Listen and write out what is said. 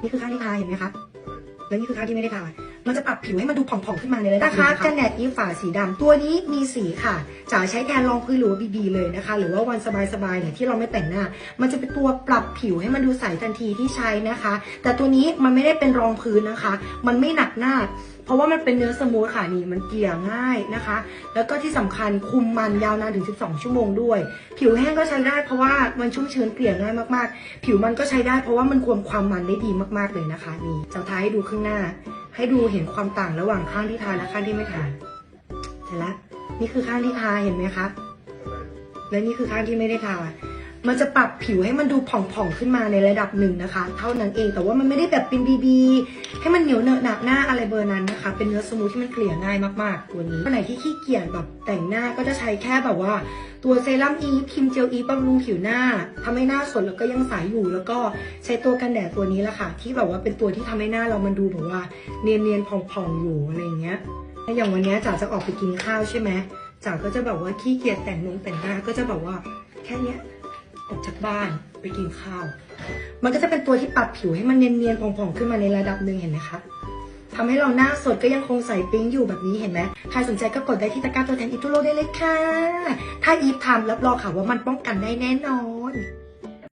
นี่คือข้างที่ทาเห็นไหมคะแล้วนี่คือข้างที่ไม่ได้ทา มันจะปรับผิวให้มันดูผ่องๆขึ้นมาในระดับนะคะกันแดดอีฝาสีดำตัวนี้มีสีค่ะจ๋าใช้แทนรองพื้นหรือว่าบีบีเลยนะคะ หรือว่าวันสบายๆเนี่ยที่เราไม่แต่งหน้า มันจะเป็นตัวปรับผิวให้มันดูใสทันทีที่ใช้นะคะ แต่ตัวนี้มันไม่ได้เป็นรองพื้นนะคะ มันไม่หนักหน้าเพราะว่ามันเป็นเนื้อสมูทค่ะนี่มันเกลี่ยง่ายนะคะ แล้วก็ที่สำคัญคุมมันยาวนานถึง 12 ชั่วโมงด้วย ผิวแห้งก็ใช้ได้เพราะว่ามันชุ่มชื้นเกลี่ยง่ายมากๆ ผิวมันก็ใช้ได้เพราะว่ามันควมความมันได้ดีมากๆเลยนะคะ นี่จะทาให้ดูข้างหน้า ให้ดูเห็นความต่างระหว่างข้างที่ทาและข้างที่ไม่ทาเสร็จแล้วนี่คือข้างที่ทาเห็นไหมคะ และนี่คือข้างที่ไม่ได้ทา มันจะปรับผิวให้มันดูผ่องๆขึ้นมาในระดับหนึ่งนะคะ เท่านั้นเองแต่ว่ามันไม่ได้แบบเป็นบีบีให้มันเหนียวเหนอะหนักหน้าอะไรเบอร์นั้นนะคะ เป็นเนื้อสมูทที่มันเกลี่ยง่ายมากๆตัวนี้คนไหนที่ขี้เกียจแบบแต่งหน้าก็จะใช้แค่แบบว่า ตัวเซรั่มอีฟครีมเจลอีฟบำรุงผิวหน้าทำให้หน้าสดแล้วก็ยังใสอยู่ แล้วก็ใช้ตัวกันแดดตัวนี้แหละค่ะ ที่แบบว่าเป็นตัวที่ทำให้หน้าเรามันดูแบบว่าเนียนๆผ่องๆอยู่อะไรอย่างเงี้ยอย่างวันนี้จ๋าจะออกไปกินข้าวใช่ไหมจ๋าก็จะแบบว่าขี้เกียจแต่งนงแต่งหน้าก็จะแบบว่าแค่เนี้ย จากบ้านไปกินข้าว มันก็จะเป็นตัวที่ปรับผิวให้มันเนียนๆผ่องๆขึ้นมาในระดับหนึ่งเห็นไหมคะทำให้เราหน้าสดก็ยังคงใสปิ้งอยู่แบบนี้เห็นไหมใครสนใจก็กดได้ที่ตะกร้าตัวแทนอิทุโรได้เลยค่ะ ถ้าอีฟทำรับรองค่ะว่ามันป้องกันได้แน่นอน